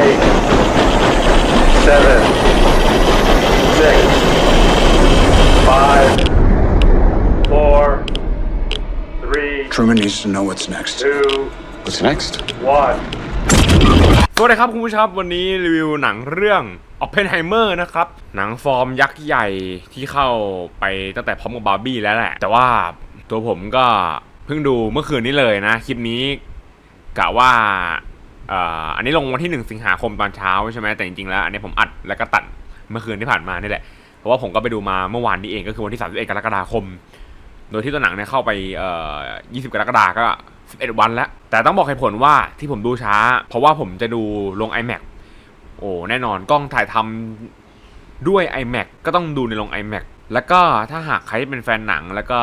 eight, seven, six, five, four, three, Truman needs to know what's next. two, What's next? one. สวัสดีครับคุณผู้ชมครับวันนี้รีวิวหนังเรื่อง Oppenheimer นะครับ หนังฟอร์มยักษ์ใหญ่ที่เข้าไปตั้งแต่พร้อมกับบาร์บี้แล้วแหละ แต่ว่าตัวผมก็เพิ่งดูเมื่อคืนนี้เลยนะ คลิปนี้กะว่าเอันนี้ลงวันที่ 1 สิงหาคมตอนเช้าใช่ไหมแต่จริงๆแล้วอันนี้ผมอัดแล้วก็ตัดเมื่อคืนที่ผ่านมานี่แหละเพราะว่าผมก็ไปดูมาเมื่อวานนี้เองก็คือวันที่31กรกฎาคม โดยที่ตัวหนังเนี่ยเข้าไปเอ่อ20 กรกฎาก็11 วันแล้ว แต่ต้องบอกเหตุผลว่าที่ผมดูช้า เพราะว่าผมจะดูลง iMac โอ้แน่นอนกล้องถ่ายทำด้วย iMac ก็ต้องดูในโรง iMac แล้วก็ถ้าหากใครเป็นแฟนหนังแล้วก็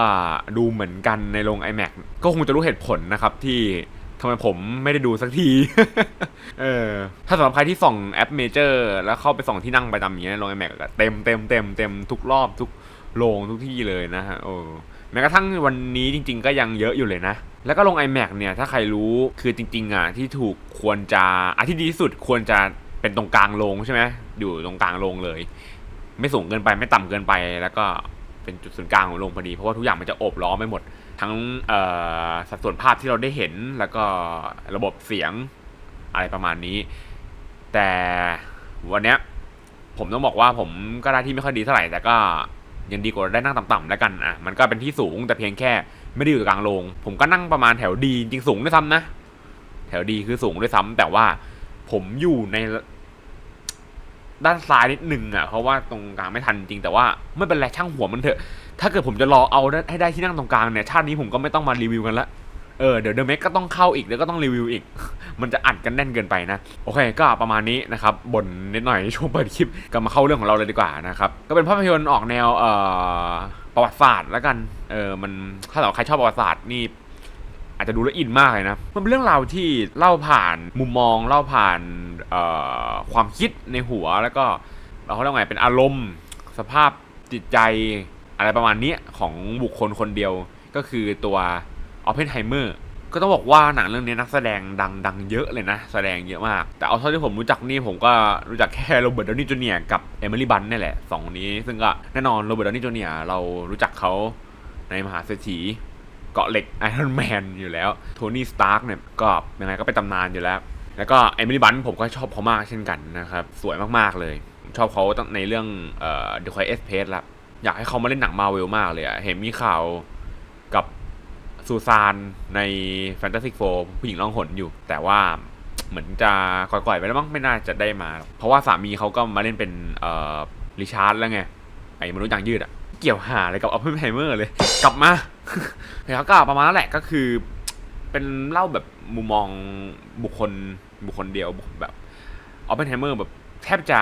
ดูเหมือนกันในโรง iMac ก็คงจะรู้เหตุผลนะครับที่ ทำไมผมไม่ได้ดูสักที เออ ถ้าสำหรับใครที่ส่องแอปเมเจอร์แล้วเข้าไปส่องที่นั่งประจำอย่างเงี้ยในโรง iMac ก็เต็มเต็มเต็มเต็มทุกรอบทุกโรงทุกที่เลยนะฮะโอ้แม้กระทั่งวันนี้จริง ๆ ก็ยังเยอะอยู่เลยนะ แล้วก็ลง iMac เนี่ย ถ้าใครรู้คือจริง ๆ อะ ที่ถูกควรจะอะที่ดีที่สุดควรจะเป็นตรงกลางโรงใช่ไหมอยู่ตรงกลางโรงเลย ไม่สูงเกินไปไม่ต่ำเกินไปแล้วก็ เป็นจุดศูนย์กลางของโรงพอดี เพราะว่าทุกอย่างมันจะโอบล้อมไปหมด ทั้งสัดส่วนภาพที่เราได้เห็นแล้วก็ระบบเสียงอะไรประมาณนี้ แต่วันเนี้ยผมต้องบอกว่าผมก็ได้ที่ไม่ค่อยดีเท่าไหร่แต่ก็ยังดีกว่าได้นั่งต่ำๆแล้วกันอะมันก็เป็นที่สูงแต่เพียงแค่ไม่ได้อยู่กลางโรงผมก็นั่งประมาณแถวดีจริงสูงด้วยซ้ำนะ แถวดีคือสูงด้วยซ้ำแต่ว่าผมอยู่ใน ด้านซ้ายนิดหนึ่งอะเพราะว่าตรงกลางไม่ทันจริงแต่ว่าไม่เป็นไรช่างหัวมันเถอะ ถ้าเกิดผมจะรอเอาให้ได้ที่นั่งตรงกลางเนี่ยชาตินี้ผมก็ไม่ต้องมารีวิวกันละเออเดี๋ยวเดอะเมกก็ต้องเข้าอีกเดี๋ยวก็ต้องรีวิวอีก มันจะอัดกันแน่นเกินไปนะ โอเค ก็ประมาณนี้นะครับบ่นนิดหน่อยช่วงเปิดคลิปก็มาเข้าเรื่องของเราเลยดีกว่านะครับก็เป็นภาพยนตร์ออกแนวเอ่อประวัติศาสตร์แล้วกันเออมันถ้าสำหรับใครชอบประวัติศาสตร์นี่ อาจจะดูแล้วอินมากเลยนะ มันเป็นเรื่องราวที่เล่าผ่านมุมมองเล่าผ่านความคิดในหัวแล้วก็เราเขาเรียกว่าไงเป็นอารมณ์ สภาพจิตใจอะไรประมาณนี้ของบุคคลคนเดียวก็คือตัวออเพนไฮเมอร์ก็ต้องบอกว่าหนังเรื่องนี้นักแสดงดังดังเยอะเลยนะ แสดงเยอะมาก แต่เอาเท่าที่ผมรู้จักนี่ผมก็รู้จักแค่โรเบิร์ตดาวนี่จูเนียร์กับเอมิลี่บันนี่แหละสองคนนี้ ซึ่งก็แน่นอนโรเบิร์ตดาวนี่จูเนียร์เรารู้จักเขาในมหาเศรษฐี เกาะเหล็กไอรอนแมนอยู่แล้ว โทนี่สตาร์กเนี่ยก็ยังไงก็เป็นตำนานอยู่แล้ว แล้วก็เอมิลี่บันผมก็ชอบเขามากเช่นกันนะครับ สวยมากๆเลยชอบเขาตั้งในเรื่องเอ่อ The Quiet Place ละอยากให้เขามาเล่นหนังมาเวลมากเลยอะเห็นมีข่าวกับซูซานใน Fantastic Four ผู้หญิงล่องหนอยู่ แต่ว่าเหมือนจะก่อยๆไปแล้วมั้งไม่น่าจะได้มา เพราะว่าสามีเขาก็มาเล่นเป็นเอ่อริชาร์ดแล้วไง ไอ้มนุษย์ยางยืดอะ เกี่ยวหาอะไรกับออฟเฟนไฮเมอร์เลย กลับมาแล้วก็ประมาณนั้นแหละก็คือ เป็นเล่าแบบมุมมองบุคคลบุคคลเดียวแบบออฟเฟนไฮเมอร์แบบแทบจะ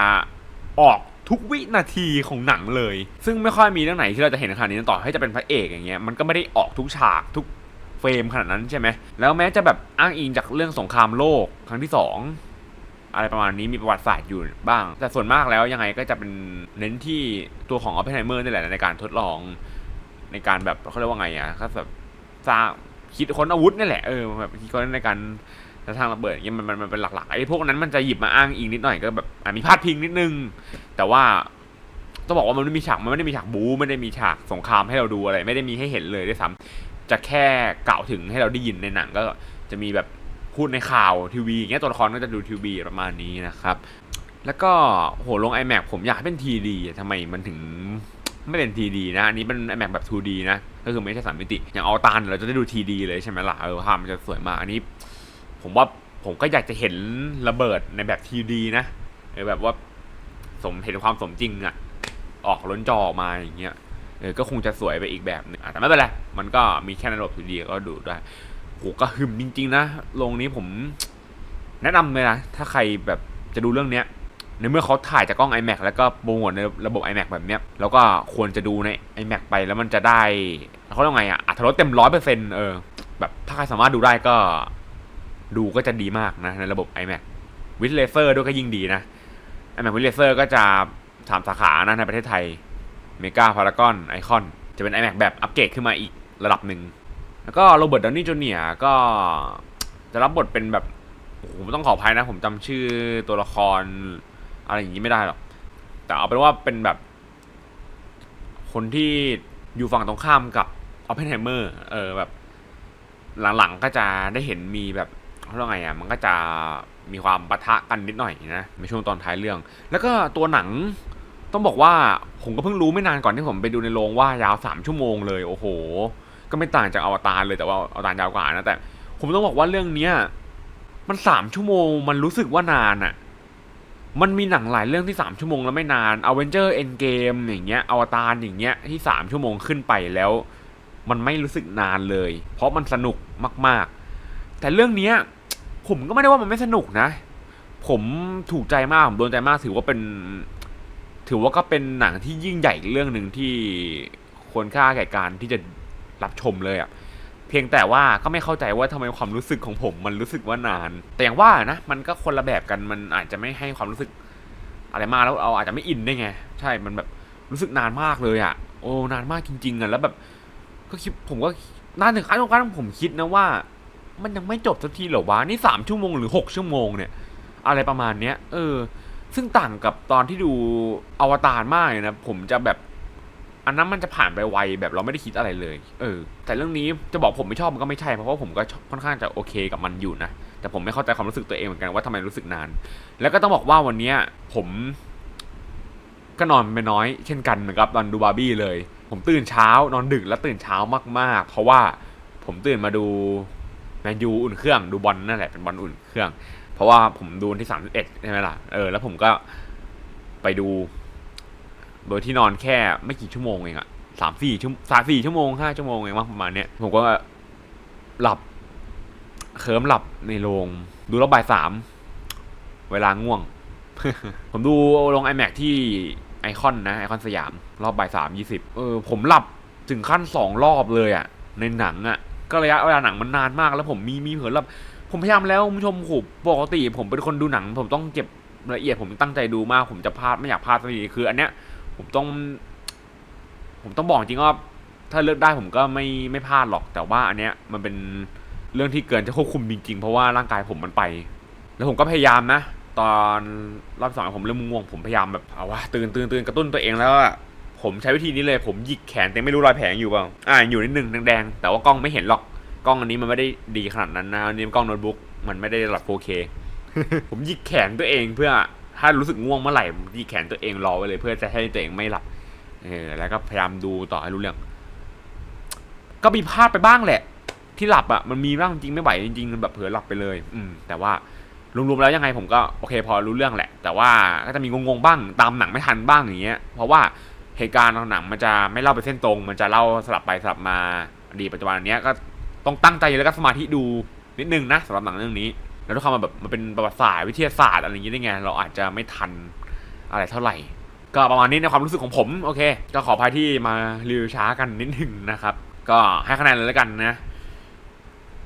ออกทุกวินาทีของหนังเลย ซึ่งไม่ค่อยมีเรื่องไหนที่เราจะเห็นขนาดนี้ต่อให้จะเป็นพระเอกอย่างเงี้ยมันก็ไม่ได้ออกทุกฉากทุกเฟรมขนาดนั้นใช่ไหมแล้วแม้จะแบบอ้างอิงจากเรื่องสงครามโลกครั้งที่ส อะไรประมาณนี้มีประวัติศาสตร์อยู่บ้าง แต่ส่วนมากแล้วยังไงก็จะเป็นเน้นที่ตัวของออ p เพนไฮเมอร์นี่แหละในการทดลองในการแบบเขาเรียกว่าไงอะก็แบบสร้างคิดค้นอาวุธนี่แหละเออแบบคิดค้นในการทางระเบิดย่างเงี้ยมันมันมันเป็นหลักๆไอ้พวกนั้นมันจะหยิบมาอ้างอิงนิดหน่อยก็แบบอะมีพาดพิงนิดนึง แต่ว่าต้องบอกว่ามันไม่มีฉากมันไม่ได้มีฉากบู๊ไม่ได้มีฉากสงครามให้เราดูอะไร ไม่ได้มีให้เห็นเลยด้วยซ้ำจะแค่กล่าวถึงให้เราได้ยินในหนังก็จะมีแบบ พูดในข่าวทีวีอย่างเงี้ยตัวละครก็จะดูทีวีประมาณนี้นะครับ แล้วก็โหลง iMac ผมอยากให้เป็นทีดีทำไมมันถึงไม่เป็นทีดีนะ อันนี้เป็น iMac แบบ 2D นะ ก็คือไม่ใช่สามมิติ อย่างออตานเราจะได้ดูทีดีเลยใช่ไหมล่ะ เออภาพมันจะสวยมาก อันนี้ ผมว่าผมก็อยากจะเห็นระเบิดในแบบทีดีนะเออแบบว่าสมเห็นความสมจริงอะออกล้นจอออกมาอย่างเงี้ยเออก็คงจะสวยไปอีกแบบนึงอะแต่ไม่เป็นไร มันก็มีแค่ในระบบทีดีก็ดูได้ โหกระหึ่มจริง ๆ นะโรงนี้ผมแนะนำเลยนะ ถ้าใครแบบจะดูเรื่องเนี้ยในเมื่อเขาถ่ายจากกล้อง iMac แล้วก็โปรโมทในระบบ iMac แบบเนี้ย แล้วก็ควรจะดูใน iMac ไปแล้วมันจะได้เขาเรียกไงอะอัตรสเต็มร้อยเปอร์เซ็นต์เออแบบถ้าใครสามารถดูได้ก็ ดูก็จะดีมากนะ ในระบบ iMac วิดเลเซอร์ด้วยก็ยิ่งดีนะ iMac วิดเลเซอร์ก็จะสามสาขานะในประเทศไทยเมกาพารากอนไอคอนจะเป็น iMac แบบอัปเกรดขึ้นมาอีกระดับหนึ่ง แล้วก็โรเบิร์ตดาวนี่จูเนียก็จะรับบทเป็นแบบโอ้โหผมต้องขออภัยนะ ผมจำชื่อตัวละคร อะไรอย่างนี้ไม่ได้หรอก แต่เอาเป็นว่าเป็นแบบ คนที่อยู่ฝั่งตรงข้ามกับออเพนไฮเมอร์เออแบบ หลังๆก็จะได้เห็นมีแบบเขาเรียกไงอะมันก็จะมีความปะทะกันนิดหน่อยนะในช่วงตอนท้ายเรื่อง แล้วก็ตัวหนังต้องบอกว่าผมก็เพิ่งรู้ไม่นานก่อนที่ผมไปดูในโรงว่ายาวสามชั่วโมงเลย โอ้โห ก็ไม่ต่างจากอวตารเลยแต่ว่าอวตารยาวกว่านะแต่ ผมต้องบอกว่าเรื่องเนี้ยมันสามชั่วโมง มันรู้สึกว่านานอะมันมีหนังหลายเรื่องที่สามชั่วโมงแล้วไม่นานอเวนเจอร์เอ็นเกมอย่างเงี้ยอวตารอย่างเงี้ยที่สามชั่วโมงขึ้นไปแล้ว มันไม่รู้สึกนานเลย เพราะมันสนุกมาก ๆ แต่เรื่องเนี้ยผมก็ไม่ได้ว่ามันไม่สนุกนะ ผมถูกใจมาก ผมโดนใจมากถือว่าเป็น ถือว่าก็เป็นหนังที่ยิ่งใหญ่เรื่องหนึ่งที่ควรค่าแก่การที่จะ รับชมเลยอะเพียงแต่ว่าก็ไม่เข้าใจว่าทำไมความรู้สึกของผม มันรู้สึกว่านาน แต่อย่างว่านะมันก็คนละแบบกันมันอาจจะไม่ให้ความรู้สึก อะไรมาแล้วเราอาจจะไม่อินได้ไง ใช่มันแบบรู้สึกนานมากเลยอะ่ะ โอ้นานมากจริงๆอะ่ะแล้วแบบ ก็คิดผมก็นานถึงขั้นว่าผมคิดนะว่า มันยังไม่จบสักทีเหรอวะนี่สามชั่วโมงหรือหกชั่วโมงเนี่ย อะไรประมาณเนี้ย เออ ซึ่งต่างกับตอนที่ดูอวตารมากเลยนะผมจะแบบ อันนั้นมันจะผ่านไปไวแบบเราไม่ได้คิดอะไรเลย เออ แต่เรื่องนี้จะบอกผมไม่ชอบมันก็ไม่ใช่เพราะว่าผมก็ค่อนข้างจะโอเคกับมันอยู่นะ แต่ผมไม่เข้าใจความรู้สึกตัวเองเหมือนกันว่าทำไมรู้สึกนาน แล้วก็ต้องบอกว่าวันนี้ผมก็นอนไปน้อย เช่นกันเหมือนกับตอนดูบาร์บี้เลย ผมตื่นเช้านอนดึกแล้วตื่นเช้ามากๆ เพราะว่าผมตื่นมาดูแมนยูอุ่นเครื่องดูบอลนั่นแหละเป็นบอลอุ่นเครื่อง เพราะว่าผมดูวันที่สามสิบเอ็ดใช่ไหมล่ะเออแล้วผมก็ไปดู โดยที่นอนแค่ไม่กี่ชั่วโมงเองอะสามสี่ชั่วสามสี่ชั่วโมงห้าชั่วโมงเองมั้งประมาณเนี้ยผมก็หลับเคิมหลับในโรงดูรอบบ่ายสามเวลาง่วง ผมดูลง iMac ที่ไอคอนนะไอคอนสยาม รอบบ่ายสามยี่สิบเออผมหลับถึงขั้นสองรอบเลยอะในหนังอะก็ระยะเวลาหนังมันนานมากแล้วผมมีมีเผลอหลับ ผมพยายามแล้วคุณผู้ชมผมปกติ ผมเป็นคนดูหนัง ผมต้องเก็บละเอียดผมตั้งใจดูมาก ผมจะพลาดไม่อยากพลาดสักทีคือ อันเนี้ย ผมต้อง ผมต้องบอกจริงว่าถ้าเลือกได้ผมก็ไม่ไม่พลาดหรอกแต่ว่าอันเนี้ยมันเป็นเรื่องที่เกินจะควบคุมจริงๆ เพราะว่าร่างกายผมมันไป แล้วผมก็พยายามนะ ตอนรอบสองผมเริ่มง่วงผมพยายามแบบเอาว่าตื่นตื่นตื่นกระตุ้นตัวเองแล้วอะผมใช้วิธีนี้เลยผมหยิกแขนแต่ไม่รู้รอยแผลอยู่เปล่าอ่าอยู่นิดนึงแดงๆแต่ว่ากล้องไม่เห็นหรอกกล้องอันนี้มันไม่ได้ดีขนาดนั้นนะอันนี้มันกล้องโน้ตบุ๊กมันไม่ได้ระดับ 4K ผมหยิกแขนตัวเองเพื่อ ถ้ารู้สึกง่วงเมื่อไหร่ผมหยิกแขนตัวเองรอไว้เลย เพื่อจะให้ตัวเองไม่หลับเออแล้วก็พยายามดูต่อให้รู้เรื่อง ก็มีพลาดไปบ้างแหละ ที่หลับอะมันมีบ้างจริงไม่ไหวจริงๆมันแบบเผลอหลับไปเลย อืม แต่ว่ารวมๆแล้วยังไงผมก็โอเค พอรู้เรื่องแหละ แต่ว่าก็จะมีงงๆบ้างตามหนังไม่ทันบ้างอย่างเงี้ย เพราะว่าเหตุการณ์ของหนังมันจะไม่เล่าเป็นเส้นตรง มันจะเล่าสลับไปสลับมาอดีตปัจจุบันเนี้ยก็ต้องตั้งใจแล้วก็สมาธิดูนิดนึงนะสำหรับหนังเรื่องนี้ แล้วด้วยความมันแบบมันเป็นประวัติศาสตร์วิทยาศาสตร์อะไรอย่างงี้ได้ไงเราอาจจะไม่ทันอะไรเท่าไหร่ ก็ประมาณนี้ในความรู้สึกของผมโอเค ก็ขออภัยที่มารีวิวช้ากันนิดหนึ่งนะครับ ก็ให้คะแนนเลยแล้วกันนะ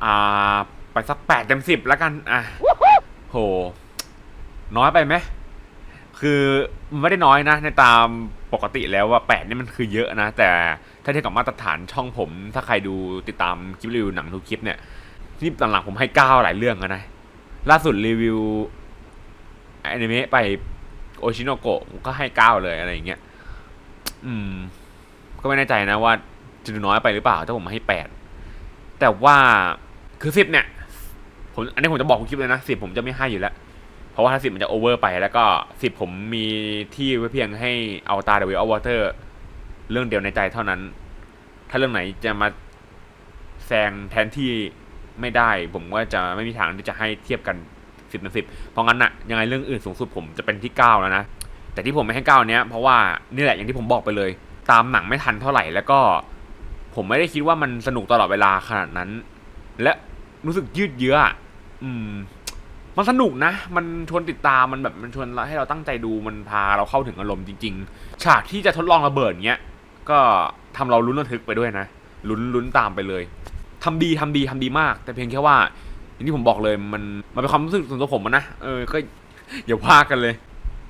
อ่าไปสักแปดเต็มสิบแล้วกันอะโหน้อยไปไหมคือมันไม่ได้น้อยนะ ในตามปกติแล้วว่าแปดนี่มันคือเยอะนะ แต่ถ้าเทียบกับมาตรฐานช่องผม ถ้าใครดูติดตามคลิปรีวิวหนังทุกคลิปเนี่ยนี่หลังๆผมให้เก้าหลายเรื่องนะ ล่าสุดรีวิวอนิเมะไปโอชิโนโกะก็ให้เก้าเลยอะไรอย่างเงี้ย อืม ก็ไม่แน่ใจนะว่าจะดูน้อยไปหรือเปล่า ถ้าผมให้แปดแต่ว่าคือสิบเนี่ยผมอันนี้ผมจะบอกคุณคลิปเลยนะสิบผมจะไม่ให้อยู่แล้ว เพราะว่าถ้าสิบมันจะโอเวอร์ไปแล้วก็สิบผมมีที่ไว้เพียงให้เอาตาเดวิลเอาวอเตอร์เรื่องเดียวในใจเท่านั้น ถ้าเรื่องไหนจะมาแซงแทนที่ ไม่ได้ ผมก็จะไม่มีทางที่จะให้เทียบกันสิบในสิบเพราะงั้นน่ะยังไงเรื่องอื่นสูงสุดผมจะเป็นที่เก้าแล้วนะแต่ที่ผมไม่ให้เก้าเนี้ยเพราะว่านี่แหละอย่างที่ผมบอกไปเลย ตามหนังไม่ทันเท่าไหร่แล้วก็ ผมไม่ได้คิดว่ามันสนุกตลอดเวลาขนาดนั้น และรู้สึกยืดเยื้ออะอืม มันสนุกนะ มันชวนติดตามมันแบบมันชวนให้เราตั้งใจดูมันพาเราเข้าถึงอารมณ์จริง ๆ ฉากที่จะทดลองระเบิดเงี้ยก็ทำเราลุ้นระทึกไปด้วยนะลุ้นลุ้นตามไปเลย ทำดีทำดีทำดีมาก แต่เพียงแค่ว่าอย่างที่ผมบอกเลยมันมันเป็นความรู้สึกส่วนตัวผมนะเออก็อย่าว่ากันเลย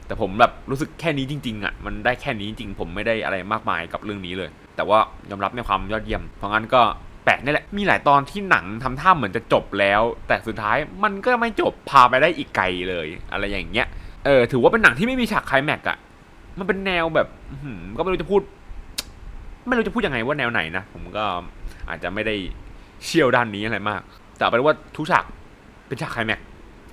แต่ผมแบบรู้สึกแค่นี้จริงๆอะมันได้แค่นี้จริงผมไม่ได้อะไรมากมายกับเรื่องนี้เลย แต่ว่ายอมรับในความยอดเยี่ยม เพราะงั้นก็แปลกนี่แหละมีหลายตอนที่หนังทำท่าเหมือนจะจบแล้ว แต่สุดท้ายมันก็ไม่จบพาไปได้อีกไกลเลย อะไรอย่างเงี้ยเออถือว่าเป็นหนังที่ไม่มีฉากไคลแม็กอะมันเป็นแนวแบบหือก็ไม่รู้จะพูด ไม่รู้จะพูดยังไงว่าแนวไหนนะผมก็อาจจะไม่ได้ เชี่ยวด้านนี้อะไรมาก แต่เป็นว่าทุกฉากเป็นฉากไคลแม็ก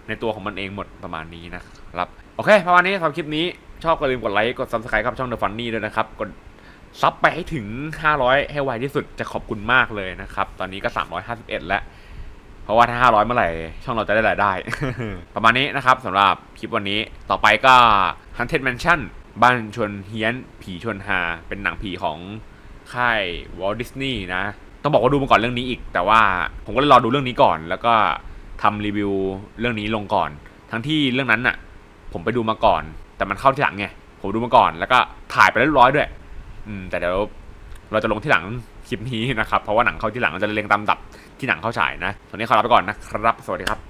ในตัวของมันเองหมดประมาณนี้นะครับ โอเค ประมาณนี้สำหรับคลิปนี้ชอบก็อย่าลืมกดไลค์กด subscribe ครับช่อง The Funny ด้วยนะครับ กดซับไปให้ถึง 500 ให้ไวที่สุดจะขอบคุณมากเลยนะครับ ตอนนี้ก็ 351 แล้ว เพราะว่าถ้า 500 เมื่อไหร่ ช่องเราจะได้รายได้ ประมาณนี้นะครับสำหรับคลิปวันนี้ต่อไปก็ Haunted Mansion บ้านชวนเฮียน ผีชวนฮาเป็นหนังผีของค่าย Walt Disney นะ ต้องบอกว่าดูมาก่อนเรื่องนี้อีก แต่ว่าผมก็เลยรอดูเรื่องนี้ก่อน แล้วก็ทำรีวิวเรื่องนี้ลงก่อน ทั้งที่เรื่องนั้นน่ะ ผมไปดูมาก่อน แต่มันเข้าที่หลังไงผมดูมาก่อน แล้วก็ถ่ายไปเรียบร้อยด้วย อืม แต่เดี๋ยวเราจะลงที่หลังคลิปนี้นะครับ เพราะว่าหนังเข้าที่หลังเราจะเรียงตามดับที่หนังเข้าฉายนะตอนนี้ขอลาไปก่อนนะครับ สวัสดีครับ